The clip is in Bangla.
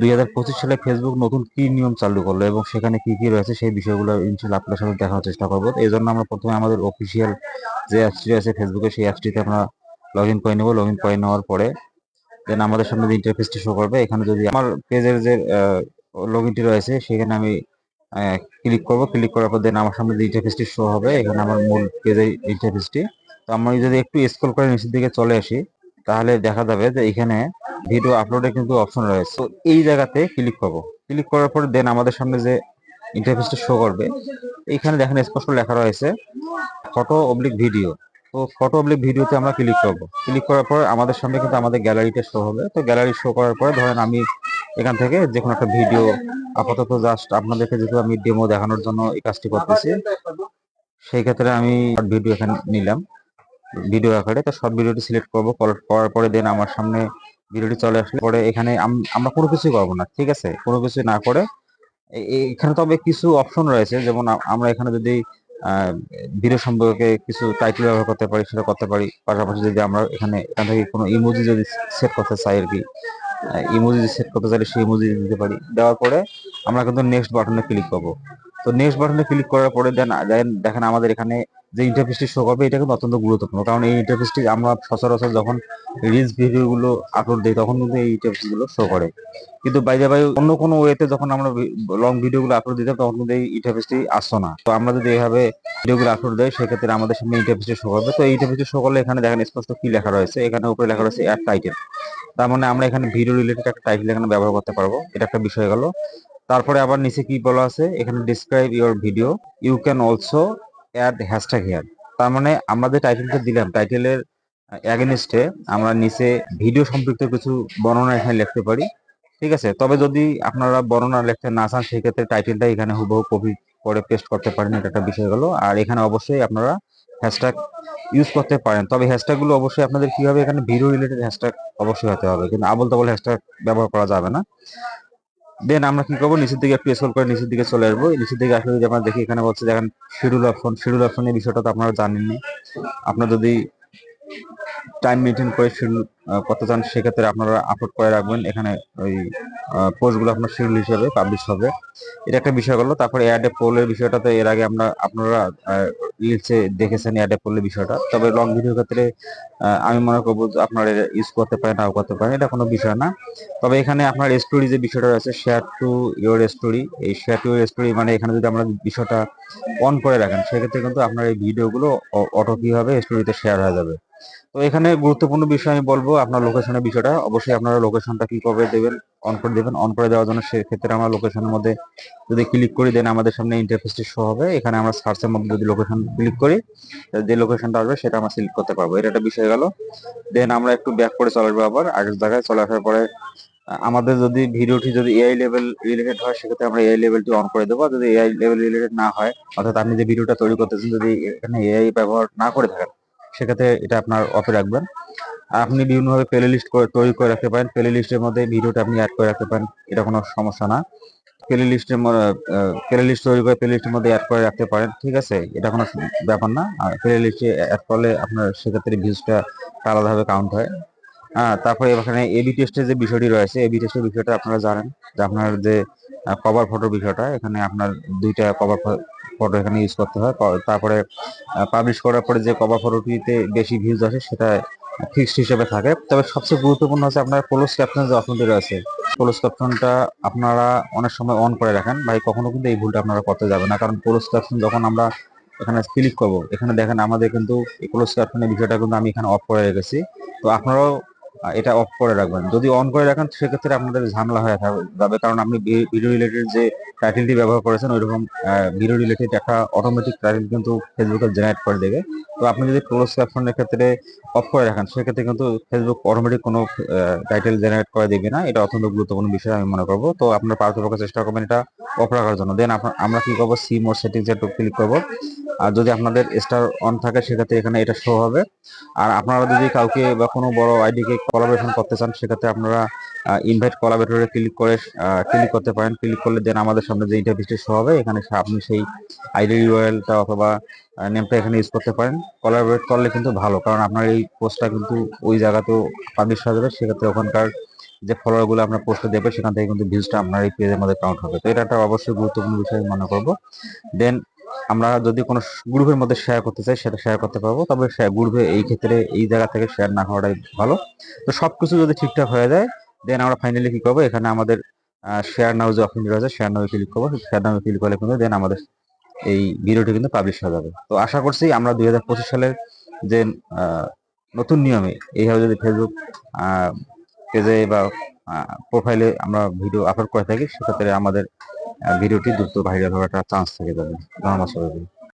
দুই হাজার পঁচিশ সালে ফেসবুক নতুন কি নিয়ম চালু করল এবং সেখানে কি কি রয়েছে সেই বিষয়গুলো ইনশাল্লাহ আপনার সাথে দেখার চেষ্টা করব। এই জন্য আমরা প্রথমে আমাদের অফিসিয়াল যে অ্যাপসটি আছে ফেসবুকে সেই অ্যাপসটিতে আমরা লগ ইন করে নেব। লগ ইন করে নেওয়ার পরে দেন আমাদের সামনে যে ইন্টারফেসটি শো করবে, এখানে যদি আমার পেজের যে লগ ইনটি রয়েছে, সেখানে আমি ক্লিক করব। ক্লিক করার পর দেন আমার সামনে যে ইন্টারফেসটি শো হবে, এখানে আমার মূল পেজের ইন্টারফেসটি তো আমি যদি একটু স্ক্রল করে নিচের দিকে চলে আসি, তাহলে দেখা যাবে যে এখানে ভিডিও আপলোডের কিন্তু অপশন রয়েছে। তো এই জায়গাতে ক্লিক করব। ক্লিক করার পর দেন আমাদের সামনে যে ইন্টারফেসটা শো করবে এইখানে দেখেন স্পষ্ট লেখা রয়েছে ফটো অবলিক ভিডিও তো ফটো অবলিক ভিডিওতে আমরা ক্লিক করব। ক্লিক করার পর আমাদের সামনে কিন্তু আমাদের গ্যালারিটা শো হবে। তো গ্যালারি শো করার পরে ধরেন আমি এখান থেকে যে কোনো একটা ভিডিও আপাতত জাস্ট আপনাদেরকে যেহেতু আমি ডেমো দেখানোর জন্য এই কাজটি করতেছি, সেই ক্ষেত্রে আমি ভিডিও এখানে নিলাম। ভিডিও আকারে তো সব ভিডিওটি সিলেক্ট করব। করার পরে দেন আমার সামনে ভিডিওটি চলে আসলে পরে এখানে আমরা কোনো কিছুই করব না, ঠিক আছে? কোনো কিছু না করে এখানে তবে কিছু অপশন রয়েছে, যেমন আমরা এখানে যদি ভিডিও সম্পর্কে কিছু টাইটেল ব্যবহার করতে পারি, সেটা করতে পারি। পাশাপাশি যদি আমরা এখানে, এখান থেকে কোনো ইমোজি যদি সেট করতে চাই আর কি ইমোজি সেট করতে চাইলে সেই ইমোজি দিতে পারি, দেওয়ার পরে আমরা কিন্তু নেক্সট বাটনে ক্লিক করব। তো নেক্সট বাটনে ক্লিক করার পরে দেন দেখেন আমাদের এখানে যে ইন্টারফেসটি শো করবে এটা কিন্তু অত্যন্ত গুরুত্বপূর্ণ। কারণ এই ইন্টারফেসটি আমরা সচরাচর যখন রিলস ভিডিওগুলো আপলোড দিই, তখন কিন্তু এই ইন্টারফেসগুলো শো করে। কিন্তু বাইরে বাই অন্য কোনো ওয়েতে যখন আমরা লং ভিডিওগুলো আপলোড দিতাম, তখন কিন্তু এই ইন্টারফেসটি আসতো না। তো আমরা যদি এভাবে ভিডিওগুলো আপলোড দেয় সেক্ষেত্রে আমাদের সামনে ইন্টারফেসটি শো করবে। তো এই ইন্টারফেসটি শো করলে এখানে দেখেন স্পষ্ট কি লেখা রয়েছে? এখানে উপরে লেখা রয়েছে অ্যাড টাইটেল তার মানে আমরা এখানে ভিডিও রিলেটেড একটা টাইটেল এখানে ব্যবহার করতে পারব। এটা একটা বিষয় গেল। তারপরে আবার নিচে কি বলা আছে? এখানে describe your video you can also add hashtag here তার মানে আমরা যে টাইটেলটা দিলাম টাইটেলের অ্যাগেনিস্টে আমরা নিচে ভিডিও সম্পৃক্ত কিছু বর্ণনা এখানে লিখতে পারি, ঠিক আছে? তবে যদি আপনারা বর্ণনা লিখতে না চান, সেক্ষেত্রে টাইটেলটা এখানে হুবহু কপি করে পেস্ট করতে পারেন, এটা একটা বিষয় গেল আর এখানে অবশ্যই আপনারা হ্যাশট্যাগ ইউজ করতে পারেন। তবে হ্যাশট্যাগগুলো অবশ্যই আপনাদের কি এখানে ভিডিও রিলেটেড হ্যাশট্যাগ অবশ্যই হতে হবে। কিন্তু আবল তাবল হ্যাশট্যাগ ব্যবহার করা যাবে না। দেন আমরা কি করব? নিচের দিকে একটু স্ক্রল করে নিচের দিকে চলে আসব। নিচের দিকে আসলে যদি আমরা দেখি, এখানে বলছে দেখেন শিডিউল অপশন শিডিউল অপশনের বিষয়টা তো আপনারা জানেননি আপনার যদি টাইম মেনটেন করে শিডিউল করতে চান, সেক্ষেত্রে আপনারা আপলোড করে রাখবেন। এখানে ওই পোস্টগুলো আপনার শিডিউল হিসেবে পাবলিশ হবে। এটা একটা বিষয় হলো, তারপরে অ্যাডে পোলের বিষয়টা তো এর আগে আমরা, আপনারা রিলসে দেখেছেন অ্যাডে পোলের বিষয়টা। তবে লং ভিডিওর ক্ষেত্রে আমি মনে করব আপনারা ইউজ করতে পারেন, নাও করতে পারেন, এটা কোনো বিষয় না। তবে এখানে আপনার স্টোরি যে বিষয়টা রয়েছে শেয়ার টু ইউর স্টোরি এই শেয়ার টু ইউর স্টোরি মানে এখানে যদি আমরা বিষয়টা অন করে রাখেন, সেক্ষেত্রে কিন্তু আপনার এই ভিডিওগুলো অটো কি হবে স্টোরিতে শেয়ার হয়ে যাবে। তো এখানে গুরুত্বপূর্ণ বিষয় আমি বলব আপনার লোকেশনের বিষয়টা। অবশ্যই আপনারা লোকেশনটা কি করে দেবেন অন করে দেবেন অন করে দেওয়ার জন্য সেক্ষেত্রে আমরা লোকেশনের মধ্যে যদি ক্লিক করি দেন আমাদের সামনে ইন্টারফেসটি শো হবে। এখানে আমরা সার্চের মধ্যে যদি লোকেশন ক্লিক করি যে লোকেশনটা আসবে সেটা আমরা সিলেক্ট করতে পারব। এটা একটা বিষয় গেল। দেন আমরা একটু ব্যাক করে চলে আসব আবার। আগের জায়গায় চলে আসার পরে আমাদের যদি ভিডিওটি যদি এআই লেভেল রিলেটেড হয়, সেক্ষেত্রে আমরা এআই লেভেলটি অন করে দেবো। যদি এআই লেভেল রিলেটেড না হয়, অর্থাৎ আপনি যে ভিডিওটা তৈরি করতেছেন, যদি এখানে এআই ব্যবহার না করে থাকেন সেক্ষেত্রে এটা আপনার অফে রাখবেন। আপনি বিভিন্নভাবে প্লে লিস্ট তৈরি করে রাখতে পারেন। প্লে লিস্টের মধ্যে ভিডিওটা আপনি অ্যাড করে রাখতে পারেন। এটা কোনো সমস্যা না। প্লে লিস্টের প্লে লিস্ট তৈরি করে প্লে লিস্টের মধ্যে অ্যাড করে রাখতে পারেন। ঠিক আছে? এটা কোনো ব্যাপার না। আর প্লে লিস্টে অ্যাড করলে আপনার সেক্ষেত্রে ভিউজটা আলাদাভাবে কাউন্ট হয়। হ্যাঁ তারপরে এখানে এবি টেস্টের যে বিষয়টি রয়েছে এবি টেস্টের বিষয়টা আপনারা জানেন। যে আপনার যে কভার ফটোর বিষয়টা, এখানে আপনার দুইটা কভার ফটো এখানে ইউজ করতে হয়। তারপরে পাবলিশ করার পরে যে কভার ফটোটিতে বেশি ভিউজ আসে সেটা ফিক্সড হিসেবে থাকে। তবে সবচেয়ে গুরুত্বপূর্ণ হচ্ছে আপনার ক্লোজ ক্যাপশন যে অপশনটি রয়েছে। ক্লোজ ক্যাপশনটা আপনারা অনেক সময় অন করে রাখেন। ভাই, কখনো কিন্তু এই ভুলটা আপনারা করতে যাবেন না। কারণ ক্লোজ ক্যাপশন যখন আমরা এখানে ক্লিক করব, এখানে দেখেন আমাদের কিন্তু এই ক্লোজ ক্যাপশনের বিষয়টা কিন্তু আমি এখানে অফ করে রেখেছি। তো আপনারাও এটা অফ করে রাখবেন। যদি অন করে রাখেন, সেক্ষেত্রে আপনাদের ঝামেলা হয়ে যাবে। কারণ আপনি ভিডিও রিলেটেড যে টাইটেলটি ব্যবহার করেছেন, ওইরকম ভিডিও রিলেটেড একটা অটোমেটিক টাইটেল কিন্তু ফেসবুকে জেনারেট করে দেবে। তো আপনি যদি ক্লোজ ক্যাপশনের ক্ষেত্রে অফ করে রাখেন, সেক্ষেত্রে কিন্তু ফেসবুক অটোমেটিক কোনো টাইটেল জেনারেট করে দেবে না। এটা অত্যন্ত গুরুত্বপূর্ণ বিষয়, আমি মনে করব। তো আপনার পারতপক্ষে চেষ্টা করবেন এটা অফ রাখার জন্য। দেন আমরা কি করব? সি মোর সেটিংস একটু ক্লিক করব। আর যদি আপনাদের স্টার অন থাকে, সেক্ষেত্রে এখানে এটা শো হবে। আর আপনারা যদি কাউকে বা কোনো বড় আইডিকে কোলাবোরেশন করতে চান, সেক্ষেত্রে আপনারা ইনভাইট কোলাবোরেটরে ক্লিক করে ক্লিক করতে পারেন। ক্লিক করলে দেন আমাদের সামনে যে ইন্টারভিউটি শো হবে, এখানে আপনি সেই আইডি ইউআরএলটা অথবা নেমটা এখানে ইউজ করতে পারেন। কোলাবোরেট করলে কিন্তু ভালো, কারণ আপনার এই পোস্টটা কিন্তু ওই জায়গাতেও পাবলিশ হয়ে যাবে। সেক্ষেত্রে ওখানকার যে ফলোয়ারগুলো আপনার পোস্টে দেবে, সেখান থেকে কিন্তু ভিউজটা আপনার এই পেজের মধ্যে কাউন্ট হবে। তো এটা একটা অবশ্যই গুরুত্বপূর্ণ বিষয় মনে করব। দেন আমরা যদি কোনো গ্রুপের মধ্যে শেয়ার করতে চাই, সেটা শেয়ার করতে পারব। তবে গ্রুপে এই ক্ষেত্রে এই জায়গা থেকে শেয়ার না হওয়াটাই ভালো। তো সবকিছু যদি ঠিকঠাক হয়ে যায় দেন আমরা ফাইনালি কি করব? এখানে আমাদের শেয়ার নাও যে অপশন রয়েছে শেয়ার নাও ক্লিক করব। শেয়ার নাও ক্লিক করলে কিন্তু দেন আমাদের এই ভিডিওটি কিন্তু পাবলিশ হয়ে যাবে। তো আশা করছি আমরা দুই হাজার পঁচিশ সালের যে নতুন নিয়মে এইভাবে যদি ফেসবুক পেজে বা প্রোফাইলে আমরা ভিডিও আপলোড করে থাকি, সেক্ষেত্রে আমাদের ভিডিওটি দ্রুত ভাইরাল হওয়ার একটা চান্স থাকে যাবে ধন্যবাদ সবাইকে